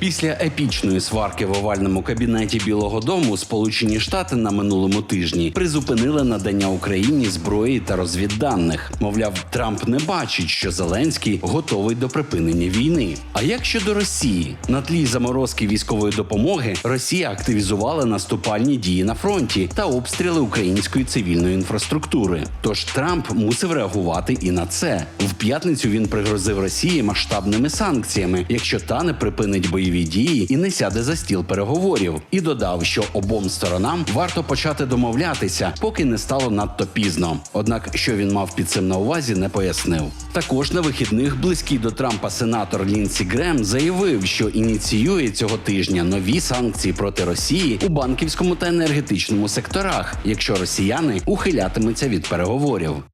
Після епічної сварки в овальному кабінеті Білого Дому Сполучені Штати на минулому тижні призупинили надання Україні зброї та розвідданих. Мовляв, Трамп не бачить, що Зеленський готовий до припинення війни. А як щодо Росії, на тлі заморозки військової допомоги Росія активізувала наступальні дії на фронті та обстріли української цивільної інфраструктури. Тож Трамп мусив реагувати і на це. В п'ятницю він пригрозив Росії масштабними санкціями, якщо та не припинить бойові дії і не сяде за стіл переговорів. І додав, що обом сторонам варто почати домовлятися, поки не стало надто пізно. Однак, що він мав під цим на увазі, не пояснив. Також на вихідних близький до Трампа сенатор Лінсі Грем заявив, що ініціює цього тижня нові санкції проти Росії у банківському та енергетичному секторах, якщо росіяни ухилятимуться від переговорів.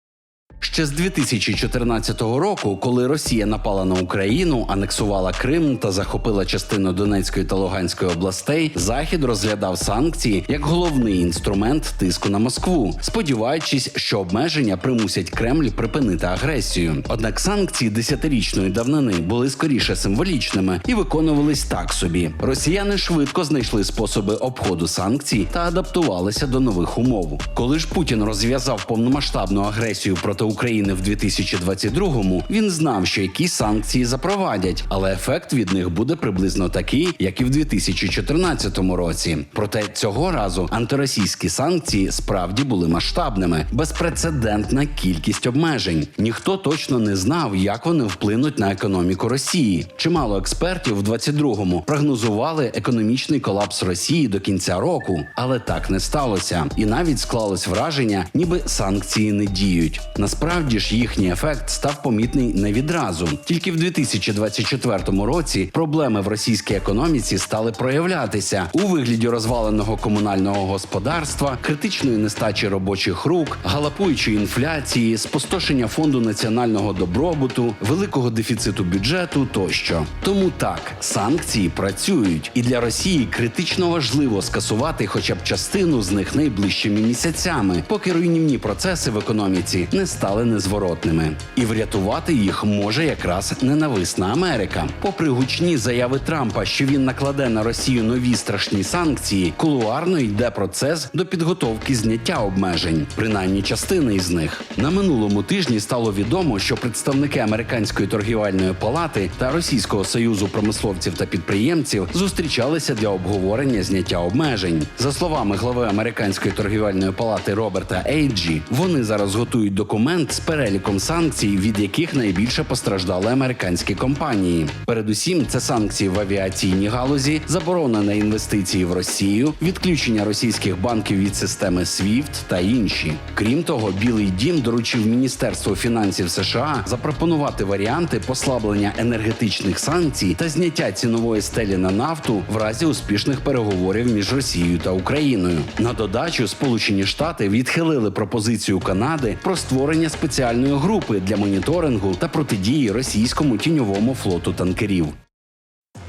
Ще з 2014 року, коли Росія напала на Україну, анексувала Крим та захопила частину Донецької та Луганської областей, Захід розглядав санкції як головний інструмент тиску на Москву, сподіваючись, що обмеження примусять Кремль припинити агресію. Однак санкції десятирічної давнини були скоріше символічними і виконувались так собі. Росіяни швидко знайшли способи обходу санкцій та адаптувалися до нових умов. Коли ж Путін розв'язав повномасштабну агресію проти України в 2022-му, він знав, що якісь санкції запровадять, але ефект від них буде приблизно такий, як і в 2014 році. Проте цього разу антиросійські санкції справді були масштабними, безпрецедентна кількість обмежень. Ніхто точно не знав, як вони вплинуть на економіку Росії. Чимало експертів в 22-му прогнозували економічний колапс Росії до кінця року, але так не сталося, і навіть склалось враження, ніби санкції не діють. Насправді ж їхній ефект став помітний не відразу. Тільки в 2024 році проблеми в російській економіці стали проявлятися у вигляді розваленого комунального господарства, критичної нестачі робочих рук, галапуючої інфляції, спустошення фонду національного добробуту, великого дефіциту бюджету тощо. Тому так санкції працюють, і для Росії критично важливо скасувати хоча б частину з них найближчими місяцями, поки руйнівні процеси в економіці не стали незворотними. І врятувати їх може якраз ненависна Америка. Попри гучні заяви Трампа, що він накладе на Росію нові страшні санкції, кулуарно йде процес до підготовки зняття обмежень, принаймні частини із них. На минулому тижні стало відомо, що представники американської торгівельної палати та Російського союзу промисловців та підприємців зустрічалися для обговорення зняття обмежень. За словами глави американської торгівельної палати Роберта Ейджі, вони зараз готують документ з переліком санкцій, від яких найбільше постраждали американські компанії. Передусім, це санкції в авіаційній галузі, заборона на інвестиції в Росію, відключення російських банків від системи SWIFT та інші. Крім того, Білий Дім доручив Міністерству фінансів США запропонувати варіанти послаблення енергетичних санкцій та зняття цінової стелі на нафту в разі успішних переговорів між Росією та Україною. На додачу Сполучені Штати відхилили пропозицію Канади про створення спеціальної групи для моніторингу та протидії російському тіньовому флоту танкерів.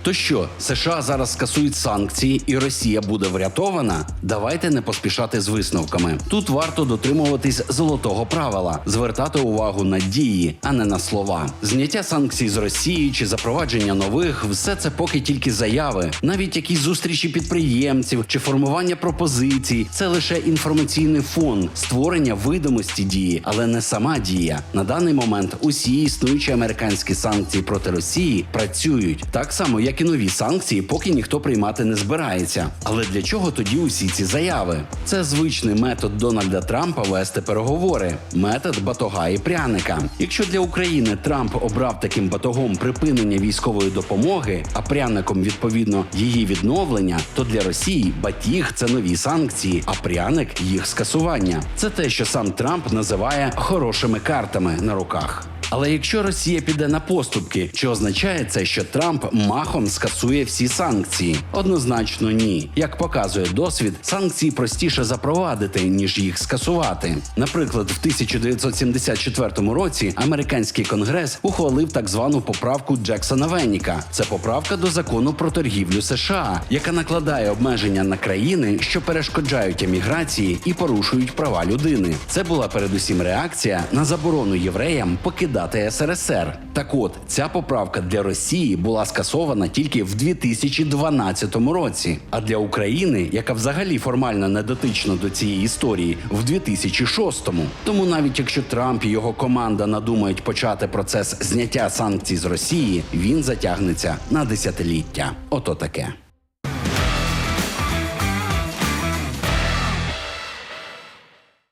То що, США зараз скасують санкції і Росія буде врятована? Давайте не поспішати з висновками. Тут варто дотримуватись золотого правила, звертати увагу на дії, а не на слова. Зняття санкцій з Росії чи запровадження нових все це поки тільки заяви. Навіть якісь зустрічі підприємців чи формування пропозицій це лише інформаційний фон, створення видимості дії, але не сама дія. На даний момент усі існуючі американські санкції проти Росії працюють так само, як і нові санкції, поки ніхто приймати не збирається. Але для чого тоді усі ці заяви? Це звичний метод Дональда Трампа вести переговори, метод батога і пряника. Якщо для України Трамп обрав таким батогом припинення військової допомоги, а пряником відповідно її відновлення, то для Росії батіг це нові санкції, а пряник їх скасування. Це те, що сам Трамп називає хорошими картами на руках. Але якщо Росія піде на поступки, чи означає це, що Трамп махом скасує всі санкції? Однозначно ні. Як показує досвід, санкції простіше запровадити, ніж їх скасувати. Наприклад, в 1974 році американський конгрес ухвалив так звану поправку Джексона Веніка. Це поправка до закону про торгівлю США, яка накладає обмеження на країни, що перешкоджають еміграції і порушують права людини. Це була передусім реакція на заборону євреям покидати розкидати СРСР. Так от ця поправка для Росії була скасована тільки в 2012 році, а для України, яка взагалі формально не дотична до цієї історії, в 2006-му. Тому навіть якщо Трамп і його команда надумають почати процес зняття санкцій з Росії, він затягнеться на десятиліття. Ото таке.